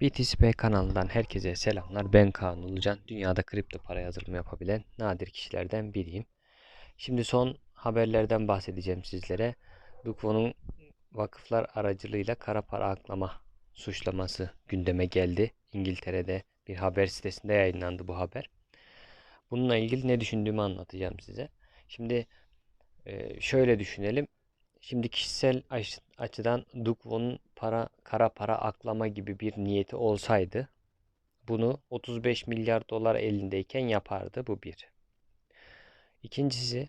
BTCP kanalından herkese selamlar. Ben Kaan Ulucan. Dünyada kripto para yatırımı yapabilen nadir kişilerden biriyim. Şimdi son haberlerden bahsedeceğim sizlere. Dukvo'nun vakıflar aracılığıyla kara para aklama suçlaması gündeme geldi. İngiltere'de bir haber sitesinde yayınlandı bu haber. Bununla ilgili ne düşündüğümü anlatacağım size. Şimdi şöyle düşünelim. Şimdi kişisel aç- açıdan Dukvo'nun para kara para aklama gibi bir niyeti olsaydı bunu 35 milyar dolar elindeyken yapardı bu bir. İkincisi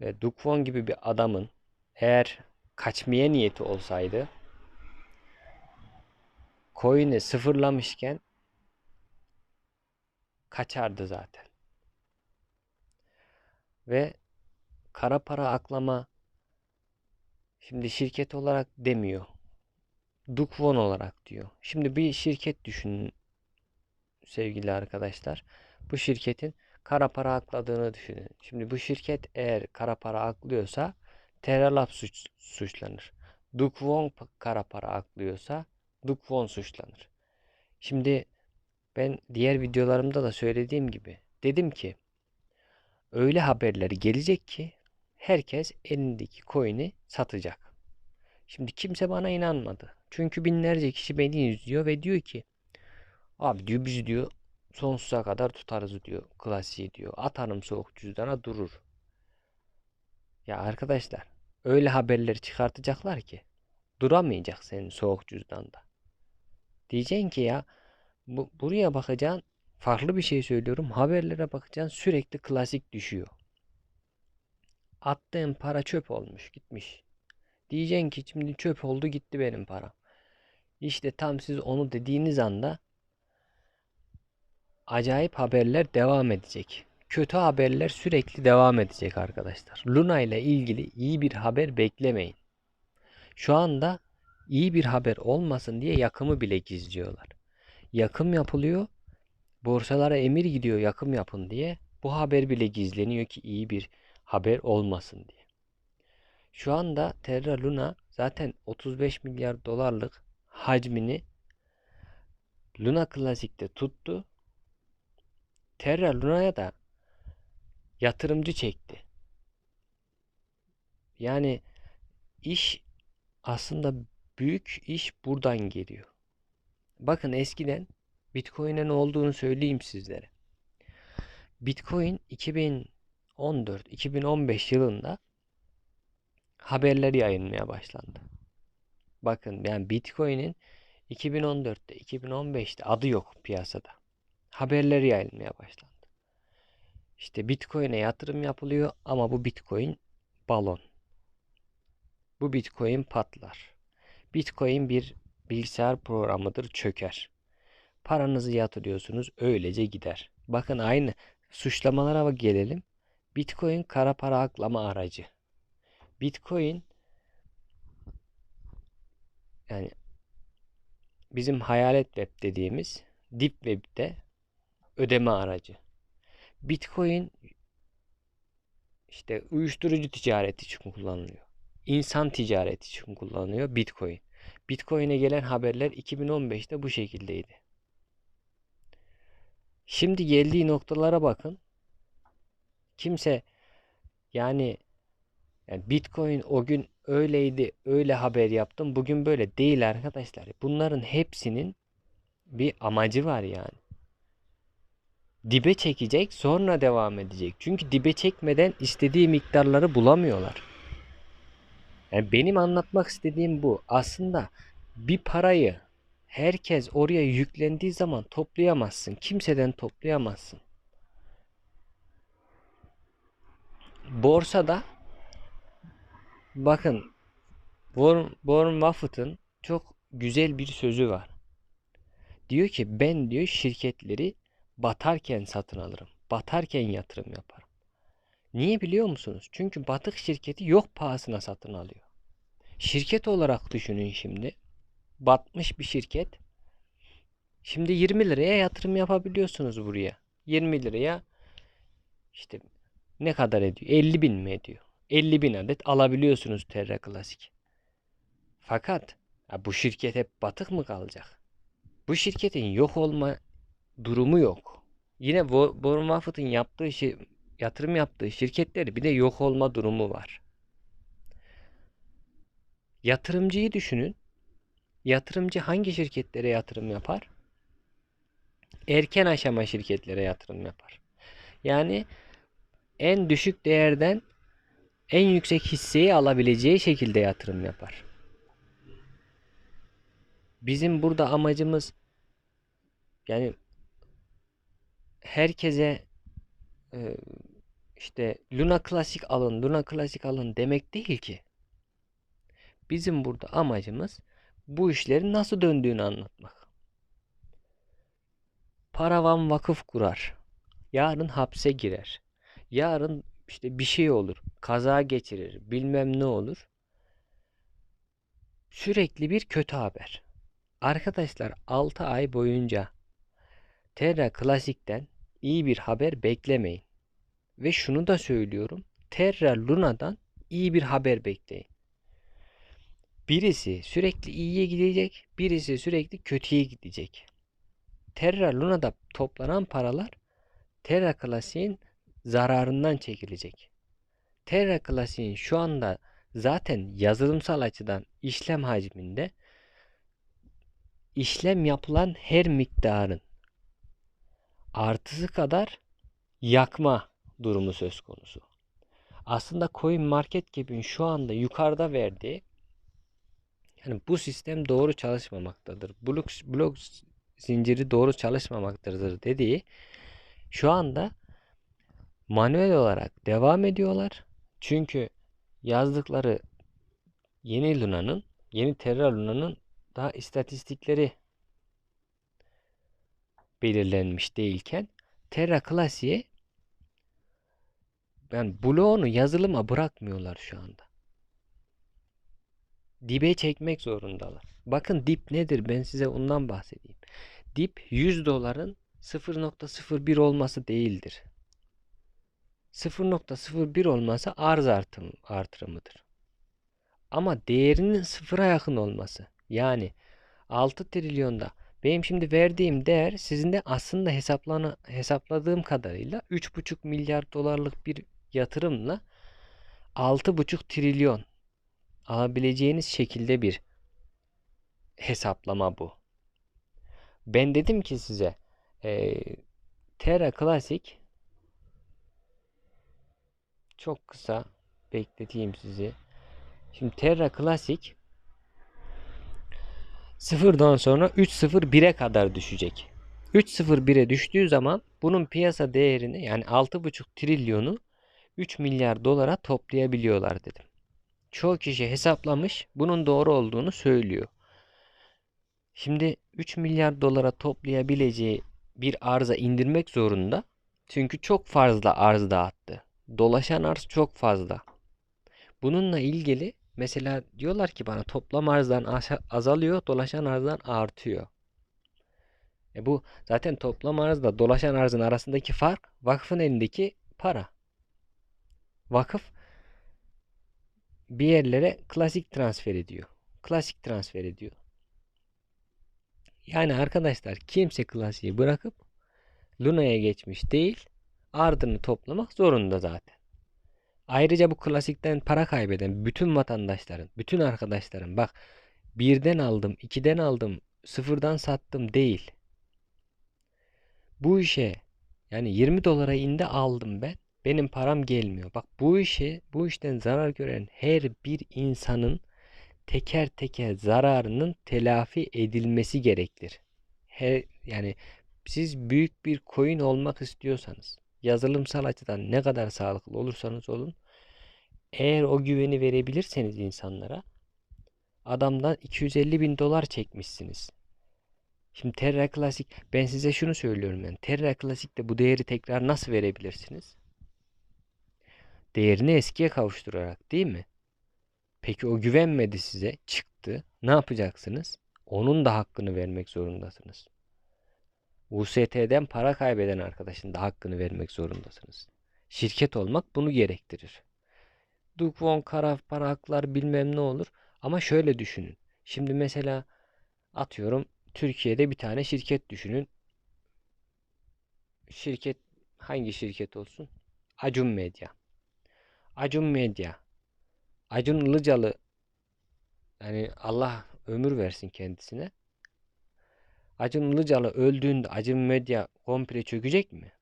e, Dukvon gibi bir adamın eğer kaçmaya niyeti olsaydı coin'i sıfırlamışken kaçardı zaten. Ve kara para aklama Şimdi şirket olarak demiyor. Dukvon olarak diyor. Şimdi bir şirket düşünün sevgili arkadaşlar. Bu şirketin kara para akladığını düşünün. Şimdi bu şirket eğer kara para aklıyorsa Terralab suç, suçlanır. Dukvon kara para aklıyorsa Dukvon suçlanır. Şimdi ben diğer videolarımda da söylediğim gibi dedim ki öyle haberleri gelecek ki herkes elindeki coin'i satacak. Şimdi kimse bana inanmadı. Çünkü binlerce kişi beni izliyor ve diyor ki abi diyor biz diyor sonsuza kadar tutarız diyor klasiği diyor. Atarım soğuk cüzdana durur. Ya arkadaşlar öyle haberleri çıkartacaklar ki duramayacak senin soğuk cüzdanda. Diyeceksin ki ya bu, buraya bakacaksın farklı bir şey söylüyorum. Haberlere bakacaksın sürekli klasik düşüyor. Attığın para çöp olmuş gitmiş. Diyeceksin ki şimdi çöp oldu gitti benim param. İşte tam siz onu dediğiniz anda acayip haberler devam edecek. Kötü haberler sürekli devam edecek arkadaşlar. Luna ile ilgili iyi bir haber beklemeyin. Şu anda iyi bir haber olmasın diye yakımı bile gizliyorlar. Yakım yapılıyor. Borsalara emir gidiyor yakım yapın diye. Bu haber bile gizleniyor ki iyi bir haber olmasın diye. Şu anda Terra Luna zaten 35 milyar dolarlık hacmini Luna Classic'te tuttu. Terra Luna'ya da yatırımcı çekti. Yani iş aslında büyük iş buradan geliyor. Bakın eskiden Bitcoin'e ne olduğunu söyleyeyim sizlere. Bitcoin 2014-2015 yılında haberleri yayınlamaya başlandı. Bakın yani Bitcoin'in 2014'te, 2015'te adı yok piyasada. Haberleri yayılmaya başlandı. İşte Bitcoin'e yatırım yapılıyor ama bu Bitcoin balon. Bu Bitcoin patlar. Bitcoin bir bilgisayar programıdır, çöker. Paranızı yatırıyorsunuz, öylece gider. Bakın aynı suçlamalara gelelim. Bitcoin kara para aklama aracı. Bitcoin yani bizim hayalet web dediğimiz deep web'de ödeme aracı. Bitcoin işte uyuşturucu ticareti için kullanılıyor. İnsan ticareti için kullanılıyor Bitcoin. Bitcoin'e gelen haberler 2015'te bu şekildeydi. Şimdi geldiği noktalara bakın. Kimse yani, yani Bitcoin o gün öyleydi, öyle haber yaptım. Bugün böyle değil arkadaşlar. Bunların hepsinin bir amacı var yani. Dibe çekecek, sonra devam edecek. Çünkü dibe çekmeden istediği miktarları bulamıyorlar. Yani benim anlatmak istediğim bu. Aslında bir parayı herkes oraya yüklendiği zaman toplayamazsın. Kimseden toplayamazsın. Borsada bakın Warren, Warren Buffett'ın çok güzel bir sözü var. Diyor ki ben diyor şirketleri batarken satın alırım. Batarken yatırım yaparım. Niye biliyor musunuz? Çünkü batık şirketi yok pahasına satın alıyor. Şirket olarak düşünün şimdi. Batmış bir şirket. Şimdi 20 liraya yatırım yapabiliyorsunuz buraya. 20 liraya işte ne kadar ediyor? 50 bin mi ediyor? 50 bin adet alabiliyorsunuz Terra Classic. Fakat ya bu şirket hep batık mı kalacak? Bu şirketin yok olma durumu yok. Yine Warren Buffett'ın yaptığı şey, yatırım yaptığı şirketleri bir de yok olma durumu var. Yatırımcıyı düşünün. Yatırımcı hangi şirketlere yatırım yapar? Erken aşama şirketlere yatırım yapar. Yani en düşük değerden en yüksek hisseyi alabileceği şekilde yatırım yapar. Bizim burada amacımız yani herkese e, işte Luna Klasik alın, Luna Klasik alın demek değil ki. Bizim burada amacımız bu işlerin nasıl döndüğünü anlatmak. Paravan vakıf kurar. Yarın hapse girer. Yarın işte bir şey olur. Kaza geçirir. Bilmem ne olur. Sürekli bir kötü haber. Arkadaşlar 6 ay boyunca Terra Classic'ten iyi bir haber beklemeyin. Ve şunu da söylüyorum. Terra Luna'dan iyi bir haber bekleyin. Birisi sürekli iyiye gidecek, birisi sürekli kötüye gidecek. Terra Luna'da toplanan paralar Terra Classic'in zararından çekilecek. Terra Classic'in şu anda zaten yazılımsal açıdan işlem hacminde işlem yapılan her miktarın artısı kadar yakma durumu söz konusu. Aslında Coin Market Cap'in şu anda yukarıda verdiği yani bu sistem doğru çalışmamaktadır. Blok, blok zinciri doğru çalışmamaktadır dediği şu anda manuel olarak devam ediyorlar. Çünkü yazdıkları yeni Luna'nın, yeni Terra Luna'nın daha istatistikleri belirlenmiş değilken Terra Classic'e yani bloğunu yazılıma bırakmıyorlar şu anda. Dibe çekmek zorundalar. Bakın dip nedir ben size ondan bahsedeyim. Dip 100 doların 0.01 olması değildir. 0.01 olması arz artım, artırımıdır. Ama değerinin sıfıra yakın olması. Yani 6 trilyonda benim şimdi verdiğim değer sizin de aslında hesaplana, hesapladığım kadarıyla 3,5 milyar dolarlık bir yatırımla 6,5 trilyon alabileceğiniz şekilde bir hesaplama bu. Ben dedim ki size e, Terra Classic çok kısa bekleteyim sizi. Şimdi Terra Classic sıfırdan sonra 3.01'e kadar düşecek. 3.01'e düştüğü zaman bunun piyasa değerini yani 6.5 trilyonu 3 milyar dolara toplayabiliyorlar dedim. Çoğu kişi hesaplamış bunun doğru olduğunu söylüyor. Şimdi 3 milyar dolara toplayabileceği bir arıza indirmek zorunda. Çünkü çok fazla arz dağıttı. Dolaşan arz çok fazla. Bununla ilgili mesela diyorlar ki bana toplam arzdan azalıyor, dolaşan arzdan artıyor. E bu zaten toplam arzla dolaşan arzın arasındaki fark vakfın elindeki para. Vakıf bir yerlere klasik transfer ediyor. Klasik transfer ediyor. Yani arkadaşlar kimse klasiği bırakıp Luna'ya geçmiş değil. Ardını toplamak zorunda zaten. Ayrıca bu klasikten para kaybeden bütün vatandaşların, bütün arkadaşların bak birden aldım, ikiden aldım, sıfırdan sattım değil. Bu işe yani 20 dolara indi aldım ben. Benim param gelmiyor. Bak bu işe, bu işten zarar gören her bir insanın teker teker zararının telafi edilmesi gerektir. Her, yani siz büyük bir coin olmak istiyorsanız yazılımsal açıdan ne kadar sağlıklı olursanız olun eğer o güveni verebilirseniz insanlara adamdan 250 bin dolar çekmişsiniz. Şimdi Terra Classic ben size şunu söylüyorum yani Terra Classic'te bu değeri tekrar nasıl verebilirsiniz? Değerini eskiye kavuşturarak değil mi? Peki o güvenmedi size, çıktı. Ne yapacaksınız? Onun da hakkını vermek zorundasınız. UST'den para kaybeden arkadaşın da hakkını vermek zorundasınız. Şirket olmak bunu gerektirir. Dukvon, karaf, para haklar bilmem ne olur. Ama şöyle düşünün. Şimdi mesela atıyorum Türkiye'de bir tane şirket düşünün. Şirket hangi şirket olsun? Acun Medya. Acun Medya. Acun Ilıcalı yani Allah ömür versin kendisine. Acun Ilıcalı öldüğünde Acun Medya komple çökecek mi?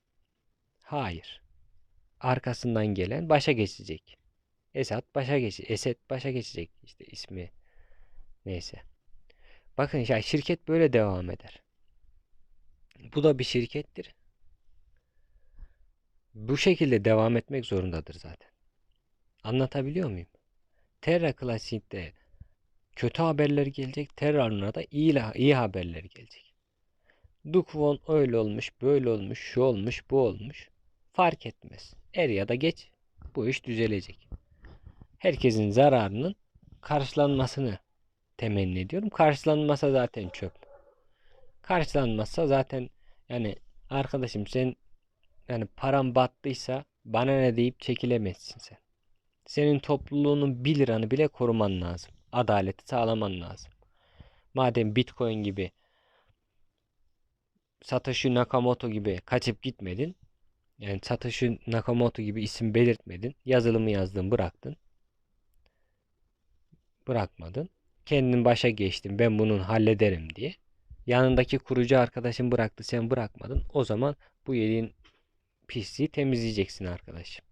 Hayır. Arkasından gelen başa geçecek. Esat başa geç Esed başa geçecek işte ismi neyse. Bakın ya şirket böyle devam eder. Bu da bir şirkettir. Bu şekilde devam etmek zorundadır zaten. Anlatabiliyor muyum? Terra Classic'te kötü haberler gelecek. Terra'nın da iyi, iyi haberler gelecek. Dukvon öyle olmuş, böyle olmuş, şu olmuş, bu olmuş. Fark etmez. Er ya da geç bu iş düzelecek. Herkesin zararının karşılanmasını temenni ediyorum. Karşılanmasa zaten çöp. Karşılanmazsa zaten yani arkadaşım sen yani param battıysa bana ne deyip çekilemezsin sen. Senin topluluğunun 1 liranı bile koruman lazım. Adaleti sağlaman lazım. Madem Bitcoin gibi Satoshi Nakamoto gibi kaçıp gitmedin. Yani Satoshi Nakamoto gibi isim belirtmedin. Yazılımı yazdın bıraktın. Bırakmadın. Kendin başa geçtin ben bunun hallederim diye. Yanındaki kurucu arkadaşın bıraktı sen bırakmadın. O zaman bu yediğin pisliği temizleyeceksin arkadaşım.